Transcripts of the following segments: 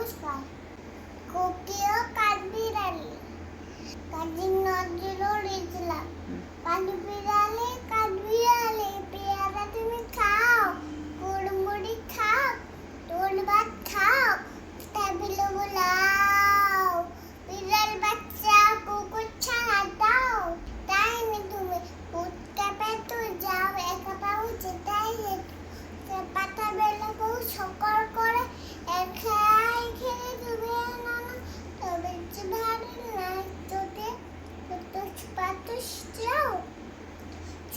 নমস্কার কোকিও কাঠবিড়ালি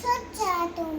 Çok çağırdım.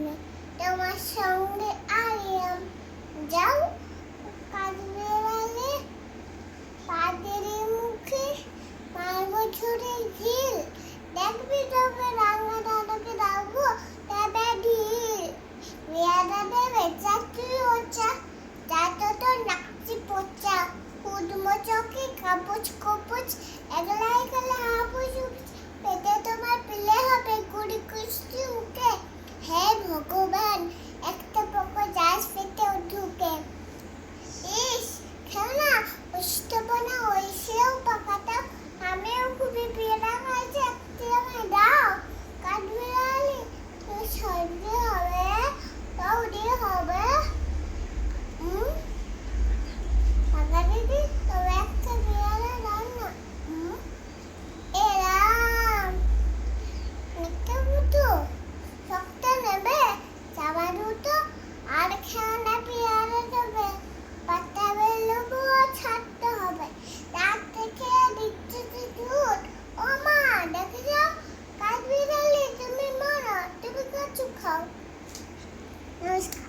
escola. Não escola.